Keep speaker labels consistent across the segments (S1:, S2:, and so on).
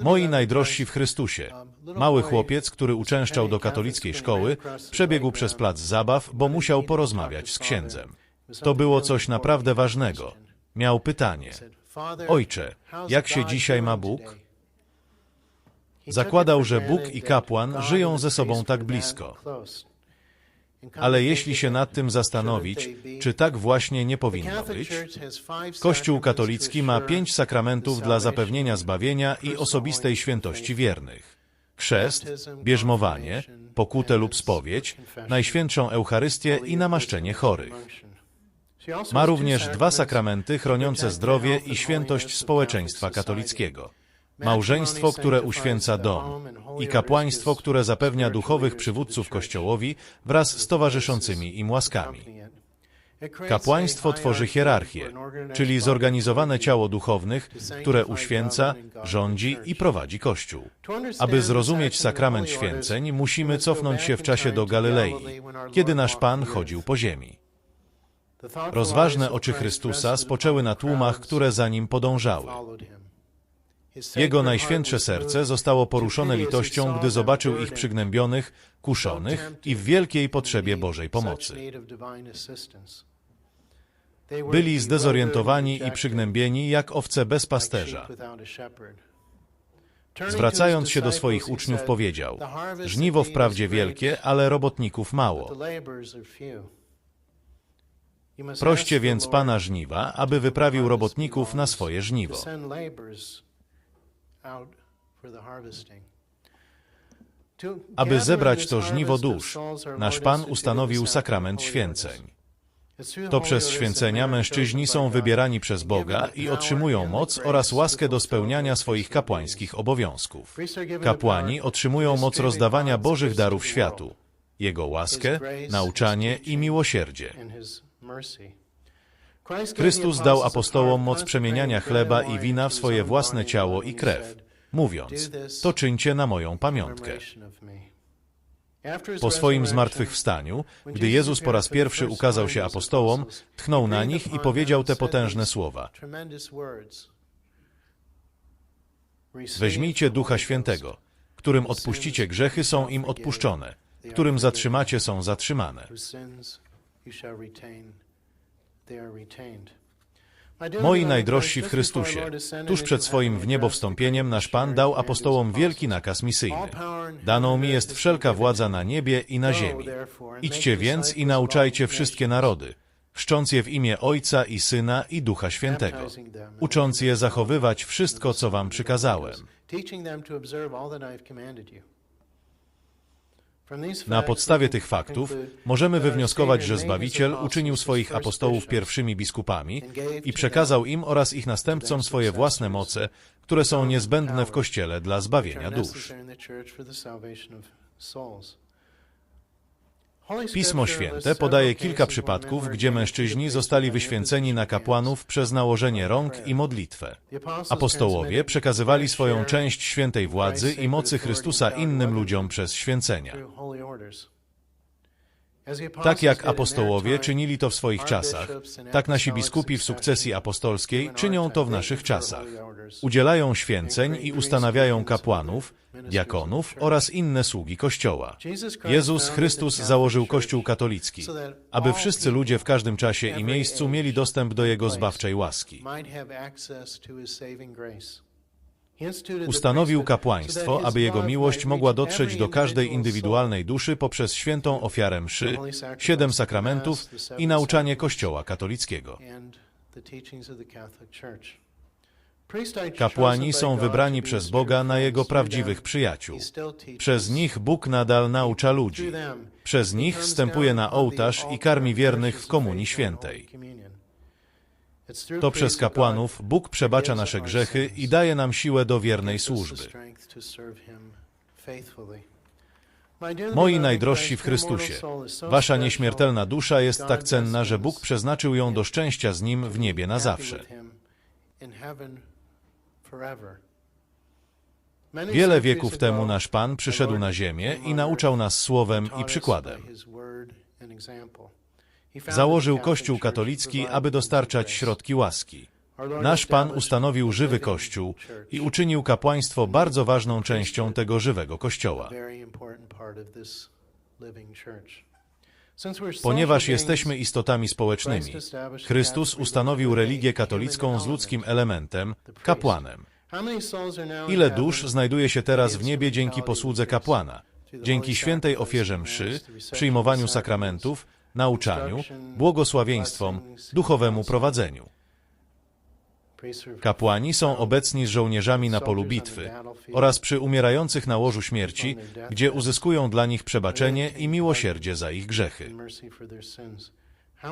S1: Moi najdrożsi w Chrystusie. Mały chłopiec, który uczęszczał do katolickiej szkoły, przebiegł przez plac zabaw, bo musiał porozmawiać z księdzem. To było coś naprawdę ważnego. Miał pytanie. Ojcze, jak się dzisiaj ma Bóg? Zakładał, że Bóg i kapłan żyją ze sobą tak blisko. Ale jeśli się nad tym zastanowić, czy tak właśnie nie powinno być? Kościół katolicki ma pięć sakramentów dla zapewnienia zbawienia i osobistej świętości wiernych. Chrzest, bierzmowanie, pokutę lub spowiedź, Najświętszą Eucharystię i namaszczenie chorych. Ma również dwa sakramenty chroniące zdrowie i świętość społeczeństwa katolickiego. Małżeństwo, które uświęca dom i kapłaństwo, które zapewnia duchowych przywódców Kościołowi wraz z towarzyszącymi im łaskami. Kapłaństwo tworzy hierarchię, czyli zorganizowane ciało duchownych, które uświęca, rządzi i prowadzi Kościół. Aby zrozumieć sakrament święceń, musimy cofnąć się w czasie do Galilei, kiedy nasz Pan chodził po ziemi. Rozważne oczy Chrystusa spoczęły na tłumach, które za nim podążały. Jego najświętsze serce zostało poruszone litością, gdy zobaczył ich przygnębionych, kuszonych i w wielkiej potrzebie Bożej pomocy. Byli zdezorientowani i przygnębieni jak owce bez pasterza. Zwracając się do swoich uczniów powiedział, żniwo wprawdzie wielkie, ale robotników mało. Proście więc Pana żniwa, aby wyprawił robotników na swoje żniwo. Aby zebrać to żniwo dusz, nasz Pan ustanowił sakrament święceń. To przez święcenia mężczyźni są wybierani przez Boga i otrzymują moc oraz łaskę do spełniania swoich kapłańskich obowiązków. Kapłani otrzymują moc rozdawania Bożych darów światu, Jego łaskę, nauczanie i miłosierdzie. Chrystus dał apostołom moc przemieniania chleba i wina w swoje własne ciało i krew, mówiąc, to czyńcie na moją pamiątkę. Po swoim zmartwychwstaniu, gdy Jezus po raz pierwszy ukazał się apostołom, tchnął na nich i powiedział te potężne słowa. Weźmijcie Ducha Świętego, którym odpuścicie grzechy, są im odpuszczone, którym zatrzymacie, są zatrzymane. Moi najdrożsi w Chrystusie, tuż przed swoim w niebo wstąpieniem nasz Pan dał apostołom wielki nakaz misyjny. Daną mi jest wszelka władza na niebie i na ziemi. Idźcie więc i nauczajcie wszystkie narody, chrzcząc je w imię Ojca i Syna i Ducha Świętego, ucząc je zachowywać wszystko, co wam przykazałem. Na podstawie tych faktów możemy wywnioskować, że Zbawiciel uczynił swoich apostołów pierwszymi biskupami i przekazał im oraz ich następcom swoje własne moce, które są niezbędne w Kościele dla zbawienia dusz. Pismo Święte podaje kilka przypadków, gdzie mężczyźni zostali wyświęceni na kapłanów przez nałożenie rąk i modlitwę. Apostołowie przekazywali swoją część świętej władzy i mocy Chrystusa innym ludziom przez święcenia. Tak jak apostołowie czynili to w swoich czasach, tak nasi biskupi w sukcesji apostolskiej czynią to w naszych czasach. Udzielają święceń i ustanawiają kapłanów, diakonów oraz inne sługi Kościoła. Jezus Chrystus założył Kościół katolicki, aby wszyscy ludzie w każdym czasie i miejscu mieli dostęp do Jego zbawczej łaski. Ustanowił kapłaństwo, aby Jego miłość mogła dotrzeć do każdej indywidualnej duszy poprzez świętą ofiarę mszy, siedem sakramentów i nauczanie Kościoła katolickiego. Kapłani są wybrani przez Boga na Jego prawdziwych przyjaciół. Przez nich Bóg nadal naucza ludzi. Przez nich wstępuje na ołtarz i karmi wiernych w Komunii Świętej. To przez kapłanów Bóg przebacza nasze grzechy i daje nam siłę do wiernej służby. Moi najdrożsi w Chrystusie, wasza nieśmiertelna dusza jest tak cenna, że Bóg przeznaczył ją do szczęścia z Nim w niebie na zawsze. Wiele wieków temu nasz Pan przyszedł na ziemię i nauczał nas słowem i przykładem. Założył Kościół katolicki, aby dostarczać środki łaski. Nasz Pan ustanowił żywy Kościół i uczynił kapłaństwo bardzo ważną częścią tego żywego Kościoła. Ponieważ jesteśmy istotami społecznymi, Chrystus ustanowił religię katolicką z ludzkim elementem, kapłanem. Ile dusz znajduje się teraz w niebie dzięki posłudze kapłana, dzięki świętej ofierze mszy, przyjmowaniu sakramentów, nauczaniu, błogosławieństwom, duchowemu prowadzeniu. Kapłani są obecni z żołnierzami na polu bitwy oraz przy umierających na łożu śmierci, gdzie uzyskują dla nich przebaczenie i miłosierdzie za ich grzechy.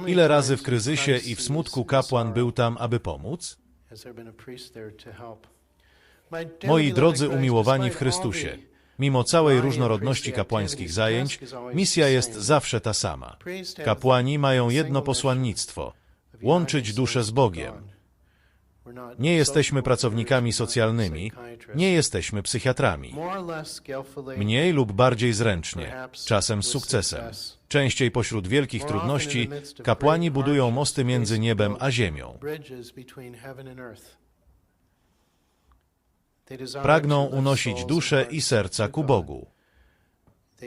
S1: Ile razy w kryzysie i w smutku kapłan był tam, aby pomóc? Moi drodzy umiłowani w Chrystusie, mimo całej różnorodności kapłańskich zajęć, misja jest zawsze ta sama. Kapłani mają jedno posłannictwo łączyć duszę z Bogiem. Nie jesteśmy pracownikami socjalnymi, nie jesteśmy psychiatrami. Mniej lub bardziej zręcznie, czasem z sukcesem. Częściej pośród wielkich trudności kapłani budują mosty między niebem a ziemią. Pragną unosić duszę i serca ku Bogu.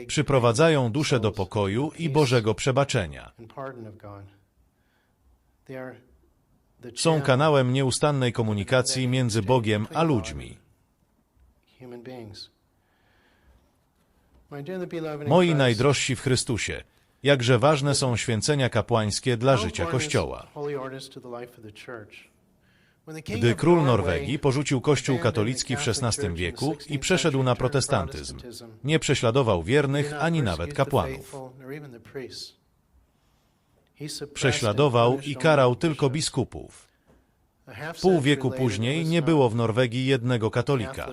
S1: Przyprowadzają duszę do pokoju i Bożego przebaczenia. Są kanałem nieustannej komunikacji między Bogiem a ludźmi. Moi najdrożsi w Chrystusie, jakże ważne są święcenia kapłańskie dla życia Kościoła. Gdy król Norwegii porzucił kościół katolicki w XVI wieku i przeszedł na protestantyzm, nie prześladował wiernych ani nawet kapłanów. Prześladował i karał tylko biskupów. Pół wieku później nie było w Norwegii jednego katolika.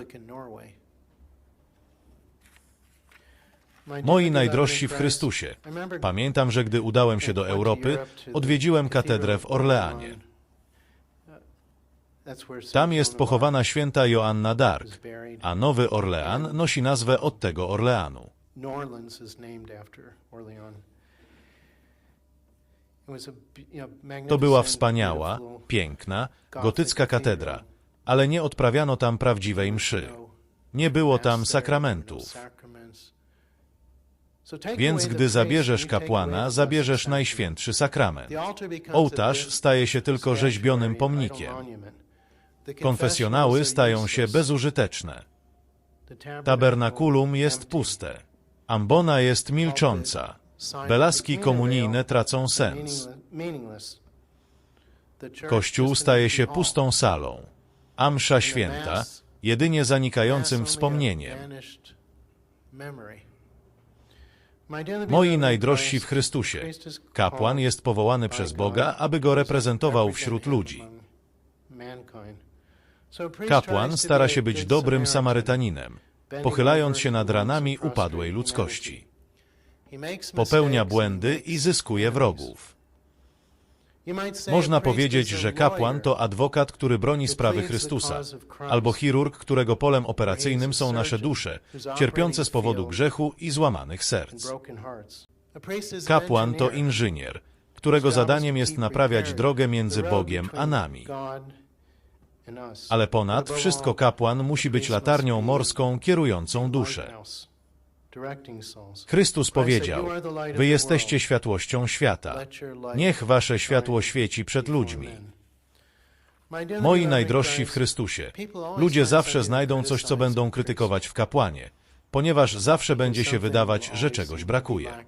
S1: Moi najdrożsi w Chrystusie, pamiętam, że gdy udałem się do Europy, odwiedziłem katedrę w Orleanie. Tam jest pochowana święta Joanna d'Arc, a Nowy Orlean nosi nazwę od tego Orleanu. To była wspaniała, piękna, gotycka katedra, ale nie odprawiano tam prawdziwej mszy. Nie było tam sakramentów. Więc gdy zabierzesz kapłana, zabierzesz najświętszy sakrament. Ołtarz staje się tylko rzeźbionym pomnikiem. Konfesjonały stają się bezużyteczne. Tabernakulum jest puste. Ambona jest milcząca. Belaski komunijne tracą sens. Kościół staje się pustą salą, a msza święta jedynie zanikającym wspomnieniem. Moi najdrożsi w Chrystusie, kapłan jest powołany przez Boga, aby go reprezentował wśród ludzi. Kapłan stara się być dobrym Samarytaninem, pochylając się nad ranami upadłej ludzkości. Popełnia błędy i zyskuje wrogów. Można powiedzieć, że kapłan to adwokat, który broni sprawy Chrystusa, albo chirurg, którego polem operacyjnym są nasze dusze, cierpiące z powodu grzechu i złamanych serc. Kapłan to inżynier, którego zadaniem jest naprawiać drogę między Bogiem a nami. Ale ponad wszystko kapłan musi być latarnią morską kierującą duszę. Chrystus powiedział, wy jesteście światłością świata. Niech wasze światło świeci przed ludźmi. Moi najdrożsi w Chrystusie, ludzie zawsze znajdą coś, co będą krytykować w kapłanie, ponieważ zawsze będzie się wydawać, że czegoś brakuje.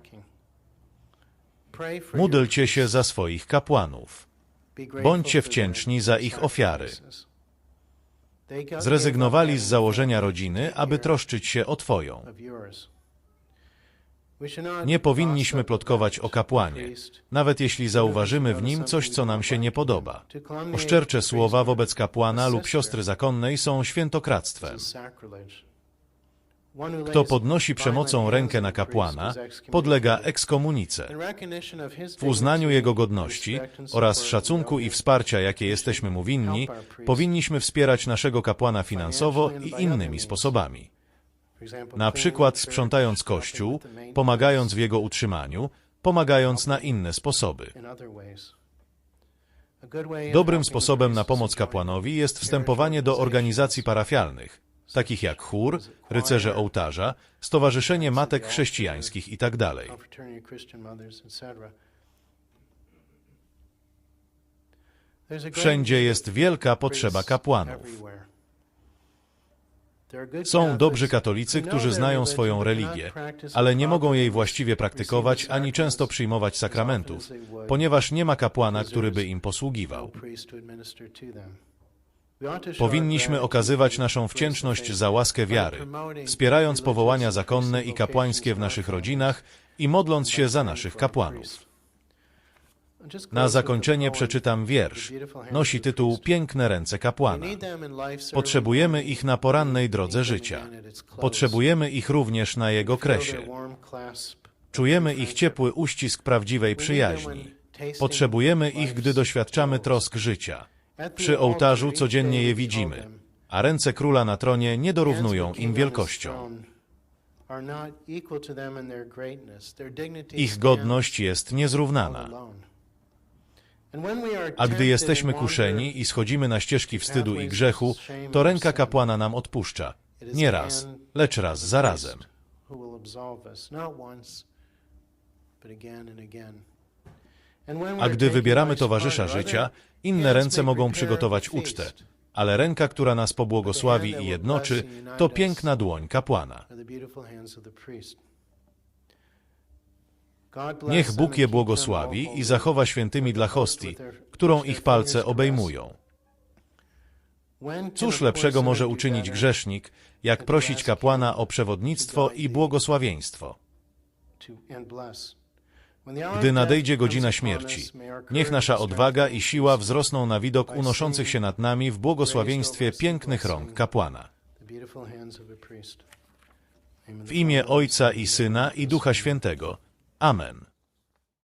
S1: Módlcie się za swoich kapłanów. Bądźcie wdzięczni za ich ofiary. Zrezygnowali z założenia rodziny, aby troszczyć się o Twoją. Nie powinniśmy plotkować o kapłanie, nawet jeśli zauważymy w nim coś, co nam się nie podoba. Oszczercze słowa wobec kapłana lub siostry zakonnej są świętokradztwem. Kto podnosi przemocą rękę na kapłana, podlega ekskomunice. W uznaniu jego godności oraz szacunku i wsparcia, jakie jesteśmy mu winni, powinniśmy wspierać naszego kapłana finansowo i innymi sposobami. Na przykład sprzątając kościół, pomagając w jego utrzymaniu, pomagając na inne sposoby. Dobrym sposobem na pomoc kapłanowi jest wstępowanie do organizacji parafialnych, takich jak chór, rycerze ołtarza, Stowarzyszenie Matek Chrześcijańskich itd. Wszędzie jest wielka potrzeba kapłanów. Są dobrzy katolicy, którzy znają swoją religię, ale nie mogą jej właściwie praktykować ani często przyjmować sakramentów, ponieważ nie ma kapłana, który by im posługiwał. Powinniśmy okazywać naszą wdzięczność za łaskę wiary, wspierając powołania zakonne i kapłańskie w naszych rodzinach i modląc się za naszych kapłanów. Na zakończenie przeczytam wiersz. Nosi tytuł Piękne ręce kapłana. Potrzebujemy ich na porannej drodze życia. Potrzebujemy ich również na jego kresie. Czujemy ich ciepły uścisk prawdziwej przyjaźni. Potrzebujemy ich, gdy doświadczamy trosk życia. Przy ołtarzu codziennie je widzimy, a ręce króla na tronie nie dorównują im wielkością. Ich godność jest niezrównana. A gdy jesteśmy kuszeni i schodzimy na ścieżki wstydu i grzechu, to ręka kapłana nam odpuszcza. Nie raz, lecz raz za razem. A gdy wybieramy towarzysza życia, inne ręce mogą przygotować ucztę, ale ręka, która nas pobłogosławi i jednoczy, to piękna dłoń kapłana. Niech Bóg je błogosławi i zachowa świętymi dla hostii, którą ich palce obejmują. Cóż lepszego może uczynić grzesznik, jak prosić kapłana o przewodnictwo i błogosławieństwo? Gdy nadejdzie godzina śmierci, niech nasza odwaga i siła wzrosną na widok unoszących się nad nami w błogosławieństwie pięknych rąk kapłana. W imię Ojca i Syna i Ducha Świętego. Amen.